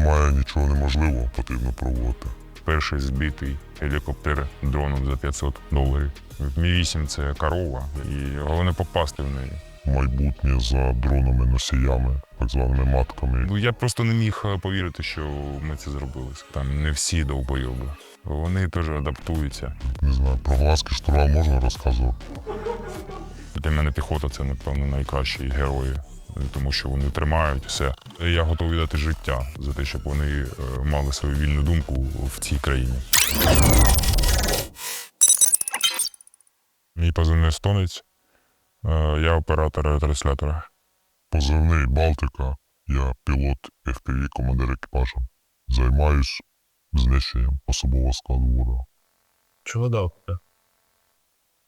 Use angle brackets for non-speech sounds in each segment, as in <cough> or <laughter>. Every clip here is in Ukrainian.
немає нічого неможливого, потрібно пробувати. Перший збитий гелікоптер дроном за 500 доларів. Мі 8 це корова, і головне попасти в неї. Майбутнє за дронами носіями, так званими матками. Ну я просто не міг е, повірити, що ми це зробили. Там не всі довбойоби. Вони теж адаптуються. Не знаю, про глазки штурвал можна розказувати. Для мене піхота це, напевно, найкращі герої, тому що вони тримають все. Я готовий дати життя за те, щоб вони е, мали свою вільну думку в цій країні. Мій позивний естонець. Е, Я оператор ретранслятора. Позивний Балтика, я пілот FPV, командир екіпажу. Займаюсь знищенням особового складу ворога. Чого дав?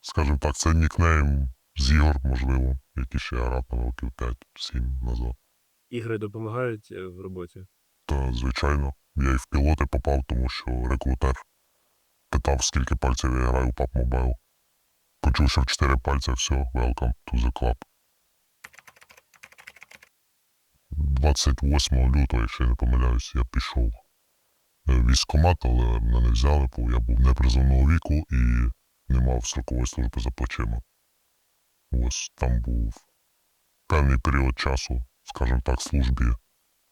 Скажімо так, це нікнейм з ігор, можливо, які ще грав років 5-7 назад. Ігри допомагають е, в роботі. Та, звичайно, я і в пілоти попав, тому що рекрутер питав, скільки пальців я граю у PUBG Mobile. Почув, що в 4 пальця все, welcome to the club. 28 лютого, якщо я не помиляюсь, я пішов е, в військкомат, але мене не взяли, бо я був непризовного віку і не мав строкової служби за плечима. Ось там був певний період часу, скажімо так, службі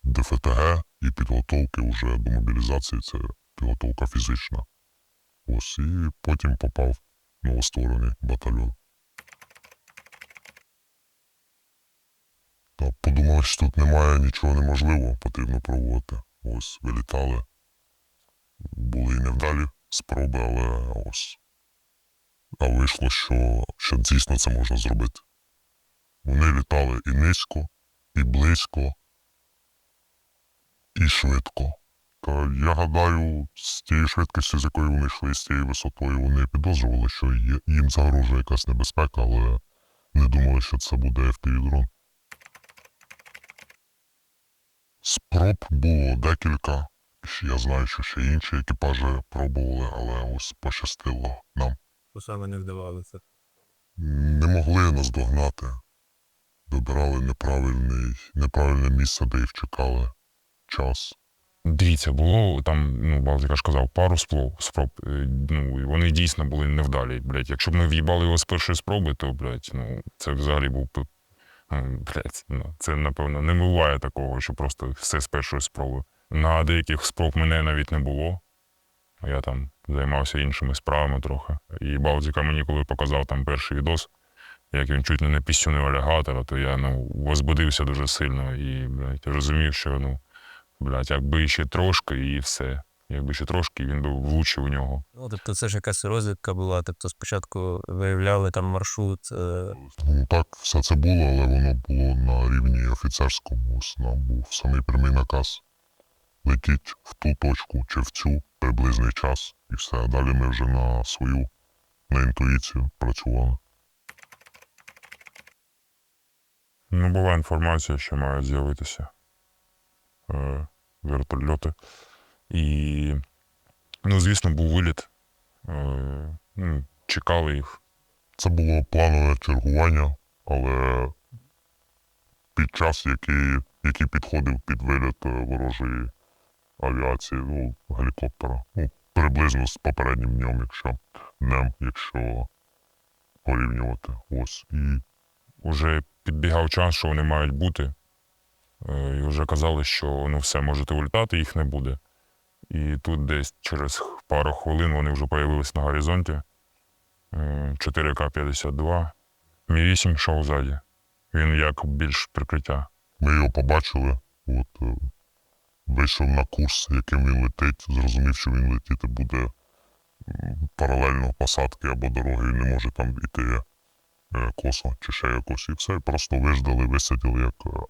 ДФТГ і підготовки вже до мобілізації це підготовка фізична. Ось і потім попав в новостворений батальйон. Та подумали, що тут немає нічого неможливого, потрібно пробувати. Ось вилітали. Були і невдалі спроби, але ось. А вийшло, що, що дійсно це можна зробити. Вони літали і низько, і близько, і швидко. Та я гадаю, з тієї швидкості, з якою вони йшли, з тією висотою, вони підозрювали, що їм загрожує якась небезпека, але не думали, що це буде FPV-дрон. Спроб було декілька. Я знаю, що ще інші екіпажі пробували, але ось пощастило нам. Бо саме не вдавалося. Не могли нас догнати. Вибирали неправильний, неправильне місце, де їх чекали. Час. Дивіться, було там, ну, Балтика ж казав, пару спроб, спроб. е, Ну, вони дійсно були невдалі. Блядь. Якщо б ми в'їбали його з першої спроби, то, блядь, ну, це взагалі був е, Блядь, ну, це, напевно, не буває такого, що просто все з першої спроби. На деяких спроб мене навіть не було. Я там займався іншими справами трохи. І Балтика мені, коли показав там перший відос, як він чуть не не пісюнив алігатора, то я ну, возбудився дуже сильно і блядь, розумів, що ну, блядь, якби ще трошки і все. Якби ще трошки, він би влучив у нього. Ну, тобто це ж якась розвідка була. Тобто спочатку виявляли там маршрут. е, Ну так, все це було, але воно було на рівні офіцерському. Ось нам був самий прямий наказ. Летіть в ту точку чи в цю приблизний час, і все. Далі ми вже на свою, на інтуїцію працювали. Ну, була інформація, що мають з'явитися е, вертольоти. І, ну, звісно, був виліт. Е, ну, чекали їх. Це було планове чергування, але під час, який, який підходив під виліт е, ворожої авіації, ну, гелікоптера. Ну, приблизно з попереднім днем, якщо днем, якщо порівнювати. Ось. І Уже підбігав час, що вони мають бути. Е, і вже казали, що ну, все, можете улітати, їх не буде. І тут десь через пару хвилин вони вже появились на горизонті. Е, 4К-52. Мі 8 йшов ззаді. Він як більш прикриття. Ми його побачили, от, е, вийшов на курс, яким він летить, зрозумів, що він летіти буде паралельно посадки або дороги, і не може там іти е, косо чи ще якось. І все, просто виждали, висадили як. е,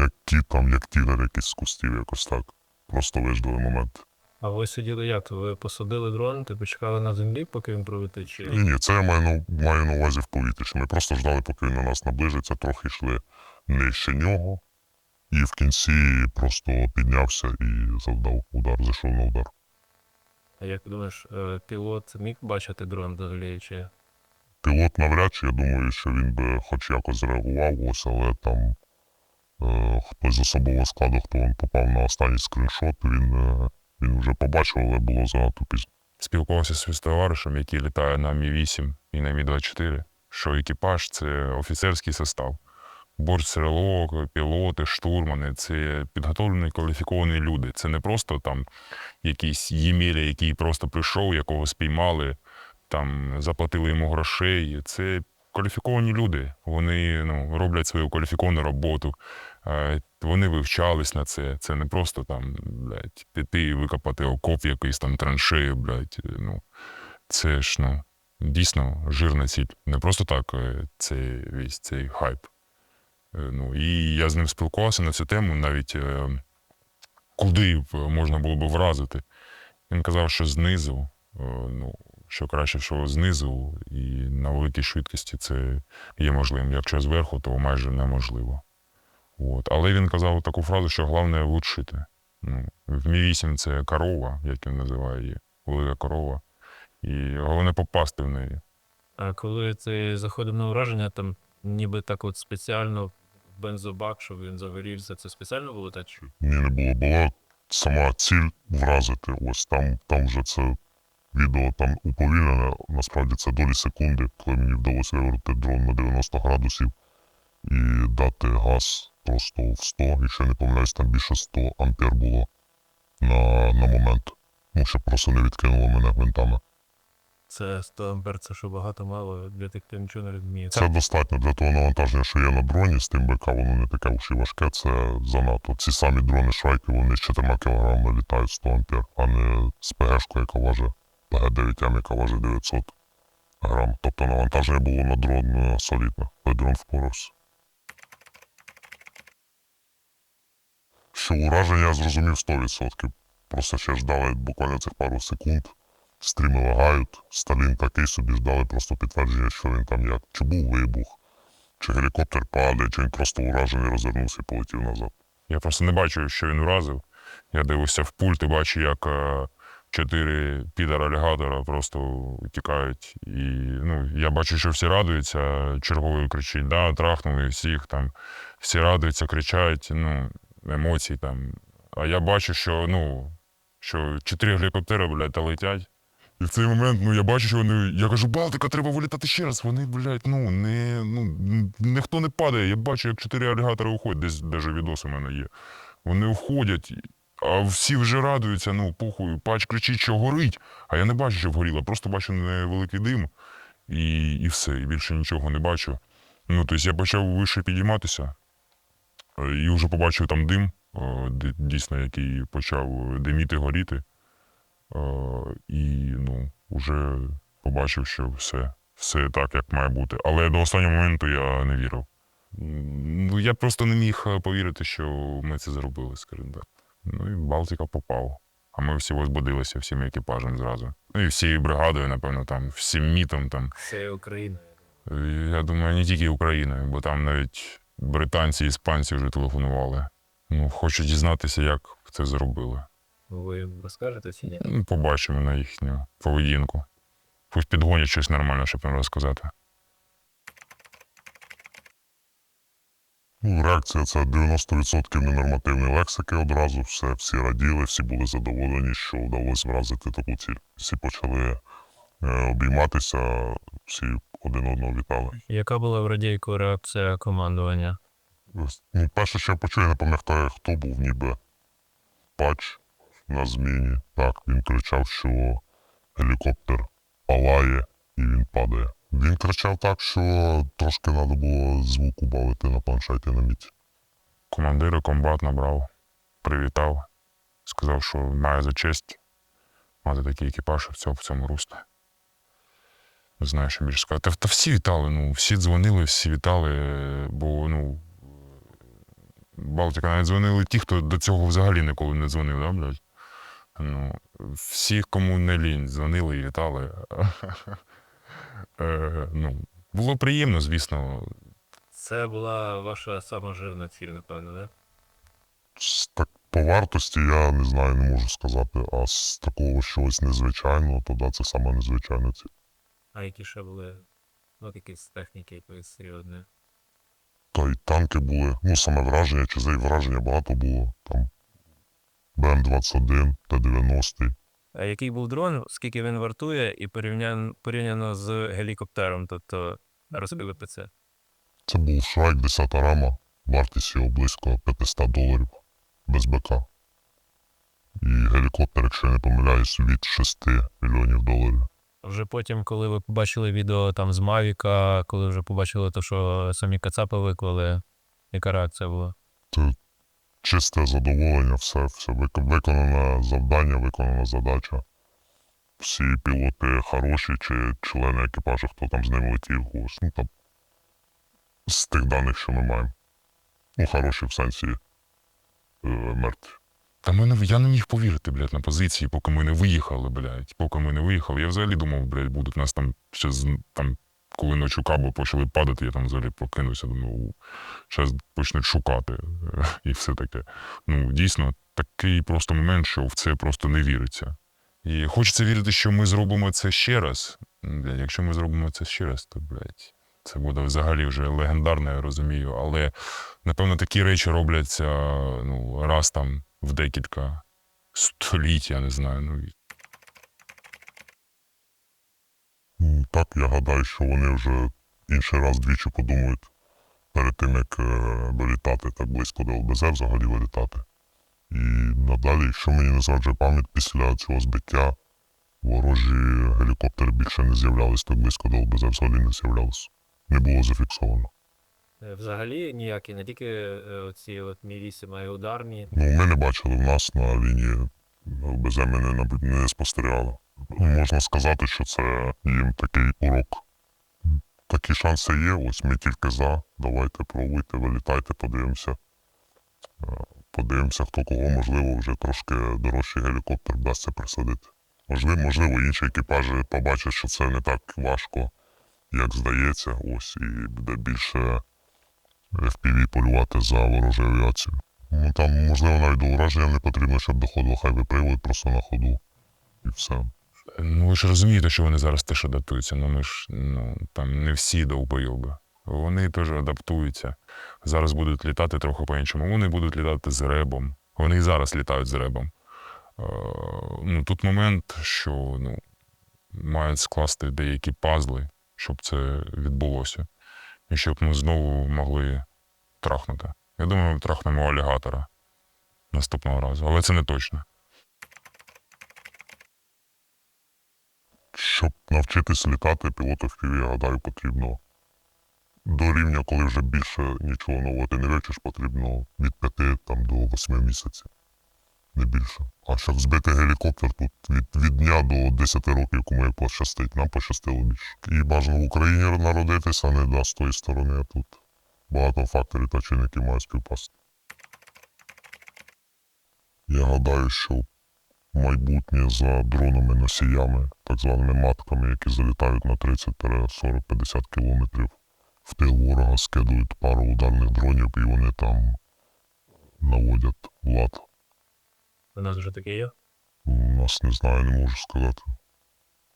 як кіт, там, як тігр якийсь з кустів, якось так. Просто виждали момент. А ви сиділи як? Ви посадили дрон, ти почекали на землі, поки він пролетить? Чи... Ні, ні, це я маю маю на увазі в повітрі. що Ми просто ждали, поки він на нас наближиться, трохи йшли нижче нього, і в кінці просто піднявся і завдав удар, зайшов на удар. А як ти думаєш, е, пілот міг бачити дрон взагалі? Чи... Пілот навряд чи, я думаю, що він би хоч якось зреагував, ось, але там Е, хтось з особового складу, хто він попав на останній скріншот, він, е, він вже побачив, але було занадто пізно. Спілкувався зі товаришем, який літає на Мі-8 і на Мі-24, що екіпаж це офіцерський состав. Борт СРЛО, пілоти, штурмани це підготовлені кваліфіковані люди. Це не просто там якийсь Ємеля, який просто прийшов, якого спіймали, там заплатили йому грошей. Це кваліфіковані люди. Вони ну, роблять свою кваліфіковану роботу. Е, Вони вивчались на це. Це не просто там, блядь, піти і викопати окоп якийсь там траншею, блядь. Ну, це ж ну, дійсно жирна ціль. Не просто так е, цей весь цей хайп. Е, Ну, і я з ним спілкувався на цю тему, навіть е, куди можна було б вразити. Він казав, що знизу, е, ну, що краще всього знизу, і на великій швидкості це є можливим. Якщо зверху, то майже неможливо. От. Але він казав таку фразу, що головне влучити. Ну, в Мі-8 це корова, як він називає її, велика корова. І головне попасти в неї. А коли ти заходив на ураження, там ніби так от спеціально бензобак, щоб він загорівся, це спеціально було так? чи? Ні, не було. Була сама ціль вразити. Ось там, там вже це відео там уповільнене. Насправді це долі секунди, коли мені вдалося вивернути дрон на 90 градусів і дати газ просто в 100. Якщо не помиляюсь, там більше 100 ампер було на, на момент. Ну, щоб просто не відкинуло мене гвинтами. Це 100 ампер, це що багато мало, детектив нічого не розуміє. Це достатньо для того навантаження, що є на дроні, з тим БК воно не таке уж і важке, це занадто. Ці самі дрони швайки, вони з 4 кг літають 100 ампер, а не з ПГшкою, яка важить ПГ-9М, яка важить 900 грам. Тобто навантаження було на дрон е, солідне, але дрон впорався. Що ураження я зрозумів 100%. Просто ще ждали буквально цих пару секунд. Стріми лагають, Сталін такий собі ждали просто підтвердження, що він там як. Чи був вибух, чи гелікоптер падає, чи він просто уражений розвернувся і полетів назад. Я просто не бачив, що він вразив. Я дивився в пульт і бачу, як е, чотири підар-алігатора просто тікають. І ну, я бачу, що всі радуються, черговий кричить, да, трахнули всіх там, всі радуються, кричать, ну, емоції там. А я бачу, що, ну, що чотири гелікоптери, блядь, та летять. І в цей момент, ну я бачу, що вони. Я кажу, Балтика, треба вилітати ще раз. Вони, блядь, ну не ну ніхто не падає. Я бачу, як чотири алігатори уходять, десь даже відос у мене є. Вони входять, а всі вже радуються, ну, похуй, пач кричить, що горить. А я не бачу, що вгоріло, просто бачу невеликий дим і, і все, і більше нічого не бачу. Ну, тобто я почав вище підійматися е, і вже побачив там дим, е, дійсно, який почав диміти, горіти. Е, і ну, вже побачив, що все, все так, як має бути. Але до останнього моменту я не вірив. Ну, я просто не міг е, повірити, що ми це зробили, скажімо так. Ну і Балтика попав. А ми всі возбудилися всім екіпажем зразу. Ну і всією бригадою, напевно, там, всім мітом там. Це Україна. Е, Я думаю, не тільки Україною, бо там навіть британці і іспанці вже телефонували. Ну, хочу дізнатися, як це зробили. Ви розкажете чи ні? Ну, Побачимо на їхню поведінку. Пусть підгонять щось нормальне, щоб їм розказати. Ну, реакція це 90% ненормативної лексики одразу. Все, всі раділи, всі були задоволені, що вдалося вразити таку ціль. Всі почали е, обійматися, всі один одного вітали. Яка була в радійку реакція командування? Ну, перше, що я почув, я не пам'ятаю, хто був ніби пач на зміні. Так, він кричав, що гелікоптер палає і він падає. Він кричав так, що трошки треба було звук убавити на планшеті на міці. Командира комбат набрав, привітав, сказав, що має за честь мати такий екіпаж в цьому, в цьому руслі. Не знаю, що більше сказати. Та, та всі вітали, ну, всі дзвонили, всі вітали, бо ну. Балтика навіть дзвонили ті, хто до цього взагалі ніколи не дзвонив, да, блядь? Ну, всіх, кому не лінь, дзвонили і вітали. Е, ну, було приємно, звісно, Це була ваша сама жирна ціль, напевно, да? Так по вартості я не знаю, не можу сказати, а з такого чогось незвичайного, то да, це саме незвичайна ціль. А які ще були, ну, якісь техніки якоїсь серйозні. Та й танки були. Ну, саме враження, чи за враження багато було. Там БМ-21, Т-90. А який був дрон, скільки він вартує, і порівняно, порівняно з гелікоптером, тобто розкрили це. Це був Шрайк 10 рама, вартість його близько 500 доларів без БК. І гелікоптер, якщо я не помиляюсь, від 6 мільйонів доларів. Вже потім, коли ви побачили відео там з Мавіка, коли вже побачили те, що самі кацапи виклали, яка реакція була? Чисте задоволення, все, все вик- виконане завдання, виконана задача. Всі пілоти хороші, чи члени екіпажу, хто там з ними летів, ось, ну там з тих даних, що ми маємо. Ну, хороші в сенсі е, мертві. Та мене, я не міг повірити, блядь, на позиції, поки ми не виїхали, блядь. Поки ми не виїхали. Я взагалі думав, блядь, будуть нас там ще з там, коли ночі каби почали падати, я там взагалі прокинувся, думаю, зараз почнуть шукати <laughs> і все таке. Ну, дійсно, такий просто момент, що в це просто не віриться. І хочеться вірити, що ми зробимо це ще раз. Блядь, якщо ми зробимо це ще раз, то, блядь, це буде взагалі вже легендарно, я розумію. Але, напевно, такі речі робляться ну, раз там в декілька століть, я не знаю. Ну, і Ну, Так, я гадаю, що вони вже інший раз двічі подумають перед тим, як е, вилітати так близько до ЛБЗ, взагалі вилітати. І надалі, якщо мені не зраджує пам'ять, після цього збиття ворожі гелікоптери більше не з'являлись так близько до ЛБЗ, взагалі не з'являлись. Не було зафіксовано. Е, Взагалі ніякі, не тільки е, оці от а й ударні. Ну, ми не бачили в нас на лінії ЛБЗ, ми не, не спостерігали. Можна сказати, що це їм такий урок. Такі шанси є, ось ми тільки за. Давайте пробуйте, вилітайте, подивимося. Е, Подивимося, хто кого, можливо, вже трошки дорожчий гелікоптер вдасться присадити. Можливо, можливо, інші екіпажі побачать, що це не так важко, як здається, ось, і буде більше FPV полювати за ворожою авіацією. Ну там, можливо, навіть до ураження не потрібно, щоб доходило, хай випривують просто на ходу. І все. Ну, ви ж розумієте, що вони зараз теж адаптуються. Ну, ми ж ну, там не всі довбойоби. Вони теж адаптуються. Зараз будуть літати трохи по-іншому. Вони будуть літати з ребом. Вони і зараз літають з ребом. Е, ну, тут момент, що ну, мають скласти деякі пазли, щоб це відбулося. І щоб ми знову могли трахнути. Я думаю, ми трахнемо алігатора наступного разу, але це не точно. Щоб навчитись літати, пілоту FPV, я гадаю, потрібно до рівня, коли вже більше нічого нового ти не вивчиш, потрібно від 5 там, до 8 місяців. Не більше. А щоб збити гелікоптер тут від, від дня до 10 років, кому як пощастить, нам пощастило більше. І бажано в Україні народитися, не да, з тої сторони, а тут багато факторів та чинників мають співпасти. Я гадаю, що майбутнє за дронами-носіями, так званими матками, які залітають на 30, 40, 50 кілометрів в тил ворога, скидують пару ударних дронів і вони там наводять лад. У нас вже таке є. У нас не знаю, не можу сказати.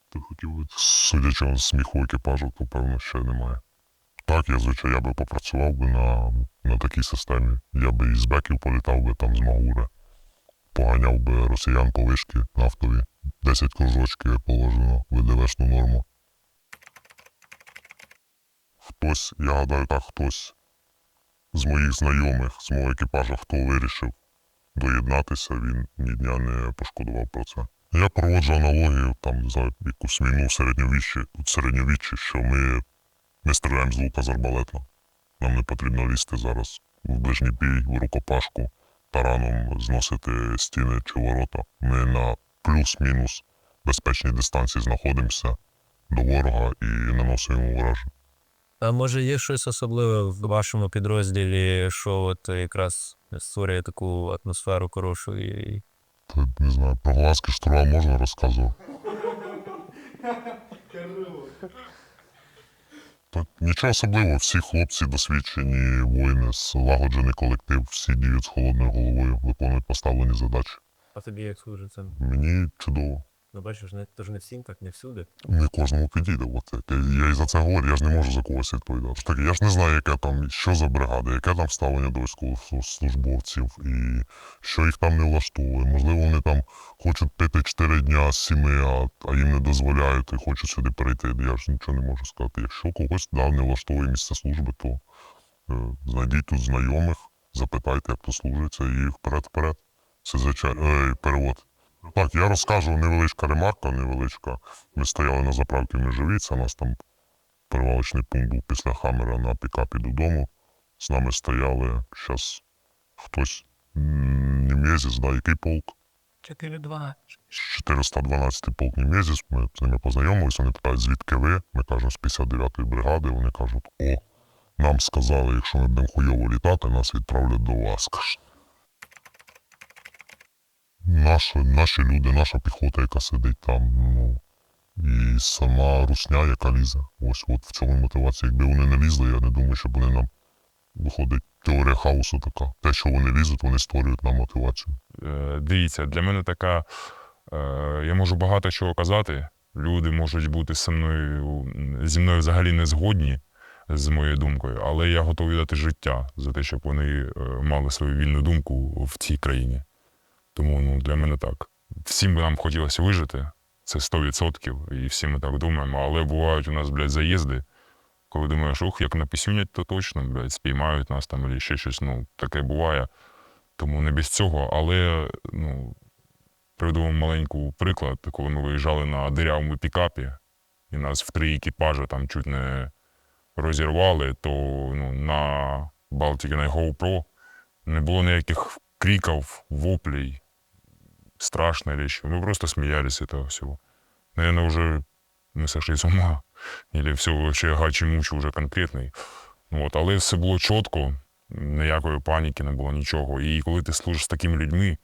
Ти хотів би, судячи з сміху екіпажу, то певно ще немає. Так, я звичайно, я би попрацював би на, на такій системі. Я би із беків політав би там з Магури. Поганяв би росіян по вишки нафтові. 10 кружочків положено ВДВшну норму. Хтось, я гадаю, так, хтось з моїх знайомих, з мого екіпажу, хто вирішив доєднатися, він ні дня не пошкодував про це. Я проводжу аналогію там за якусь війну в середньовіччі, тут середньовіччі, що ми не стріляємо з лука з арбалета. Нам не потрібно лізти зараз в ближній бій, в рукопашку, тараном зносити стіни чи ворота. Ми на плюс-мінус безпечній дистанції знаходимося до ворога і наносимо враження. А може є щось особливе в вашому підрозділі, що от якраз створює таку атмосферу хорошу і Та, не знаю, про глазки штурвал можна розказувати? Та нічого особливого, всі хлопці досвідчені воїни, злагоджений колектив, всі діють з холодною головою, виконують поставлені задачі. А тобі як служить це? Мені чудово. Ну, бачиш, не, то ж не всім так, не всюди. Не кожному підійде. От як. Я, і за це говорю, я ж не можу за когось відповідати. Так, я ж не знаю, яке там, що за бригада, яке там ставлення до військовослужбовців, і що їх там не влаштовує. Можливо, вони там хочуть пити 4 дня з 7, а, а їм не дозволяють і хочуть сюди перейти. Я ж нічого не можу сказати. Якщо когось да, не влаштовує місце служби, то е, знайдіть тут знайомих, запитайте, як то служиться, і вперед-вперед. Це звичайно е, перевод. Так, я розкажу невеличка ремарка, невеличка. Ми стояли на заправці у нас там перевалочний пункт був після Хаммера на пікапі додому. З нами стояли зараз хтось Німезіс, да, який полк? 4-2. 412 полк Німезіс. Ми з ними познайомилися, вони питають, звідки ви? Ми кажемо, з 59-ї бригади. Вони кажуть, о, нам сказали, якщо ми будемо хуйово літати, нас відправлять до вас. Наші, наші люди, наша піхота, яка сидить там, ну, і сама русня, яка лізе. Ось от в цьому мотивація. Якби вони не лізли, я не думаю, щоб вони нам виходить теорія хаосу така. Те, що вони лізуть, вони створюють нам мотивацію. Е, дивіться, для мене така. Е, я можу багато чого казати. Люди можуть бути зі мною, зі мною взагалі не згодні з моєю думкою, але я готовий дати життя за те, щоб вони е, мали свою вільну думку в цій країні. Тому ну, для мене так. Всім би нам хотілося вижити, це 100%, і всі ми так думаємо, але бувають у нас, блядь, заїзди, коли думаєш, ух, як напісюнять, то точно, блядь, спіймають нас там або ще щось. Ну, таке буває. Тому не без цього. Але ну, приведу вам маленький приклад, коли ми виїжджали на дирявому пікапі, і нас в три екіпажі там чуть не розірвали, то ну, на Балтіки на GoPro не було ніяких криків, воплей, страшно или що. Мы просто смеялись с этого всего. Наверное, уже мы сошли с ума. Или все вообще гачі-мучі уже конкретний. От, але все було чітко, ніякої паніки не було нічого. І коли ти служиш з такими людьми,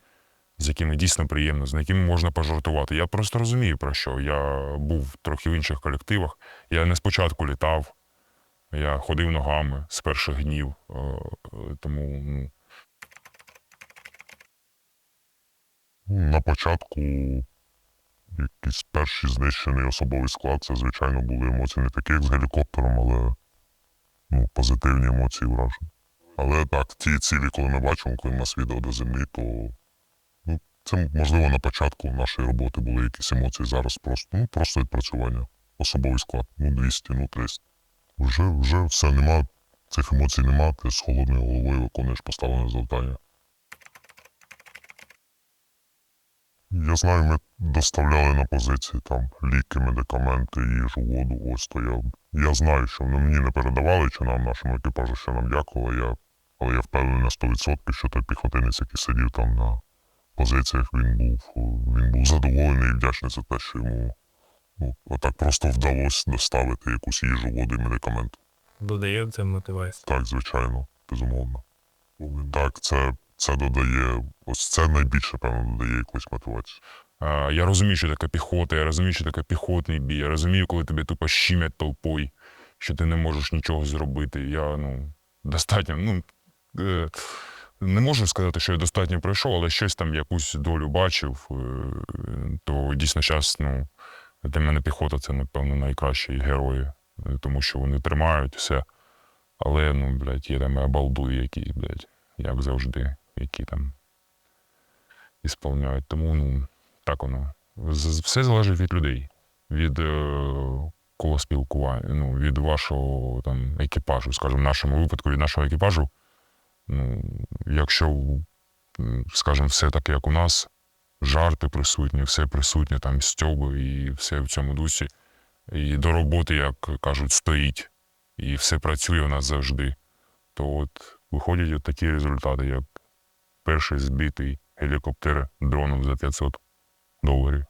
з якими дійсно приємно, з якими можна пожартувати. Я просто розумію про що. Я був трохи в інших колективах. Я не спочатку літав, я ходив ногами з перших днів. е, е, Тому ну, На початку якийсь перший знищений особовий склад, це, звичайно, були емоції не такі, як з гелікоптером, але ну, позитивні емоції враження. Але так, ті цілі, коли ми бачимо, коли в нас відео до землі, то ну, це можливо на початку нашої роботи були якісь емоції. Зараз просто, ну, просто відпрацювання. Особовий склад, ну 200, ну 300. Вже, вже все нема, цих емоцій нема, ти з холодною головою виконуєш поставлене завдання. Я знаю, ми доставляли на позиції там ліки, медикаменти, їжу, воду. Ось то я. Я знаю, що ну, мені не передавали, чи нам нашому екіпажу, що нам дякували. Я, але я впевнений на 100%, що той піхотинець, який сидів там на позиціях, він був, він був задоволений і вдячний за те, що йому ну, отак просто вдалося доставити якусь їжу, воду і медикаменти. Додає це мотивацію. Так, звичайно, безумовно. Так, це, це додає, ось це найбільше, певно, додає якусь мотивацію. Я розумію, що таке піхота, я розумію, що таке піхотний бій. Я розумію, коли тебе тупо щемять толпою, що ти не можеш нічого зробити. Я ну, достатньо. Ну, е, не можу сказати, що я достатньо пройшов, але щось там якусь долю бачив. е, То дійсно зараз, ну, для мене піхота це, напевно, найкращі герої, е, тому що вони тримають все. Але, ну, блядь, є там і обалдуї якісь, блядь, як завжди, які там ісполняють. Тому, ну, так воно. Все залежить від людей, від е, коло спілкування, ну, від вашого там, екіпажу, скажімо, в нашому випадку, від нашого екіпажу. Ну, якщо, скажімо, все таке, як у нас, жарти присутні, все присутнє, там стьоби і все в цьому дусі. І до роботи, як кажуть, стоїть, і все працює у нас завжди. То от виходять от такі результати, як перший збитий гелікоптер дроном за 500 доларів.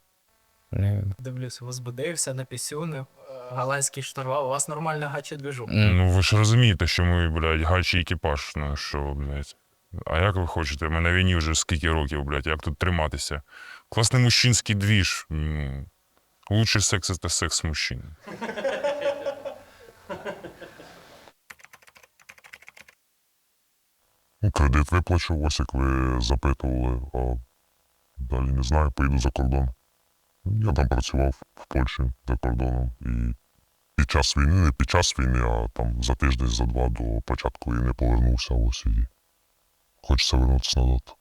Дивлюся, возбудився на пісюни. Галайський штурвал, у вас нормально гачі движу. Ну ви ж розумієте, що ми, блядь, гачий екіпаж, ну що, блядь. А як ви хочете? Ми на війні вже скільки років, блядь, як тут триматися? Класний мужчинський двіж. Ну, лучший секс це секс мужчин. Кредит виплачу, ось як ви запитували, а далі не знаю, поїду за кордон. Я там працював в Польщі за кордоном і під час війни, не під час війни, а там за тиждень, за два до початку війни повернувся ось і хочеться вернутися назад.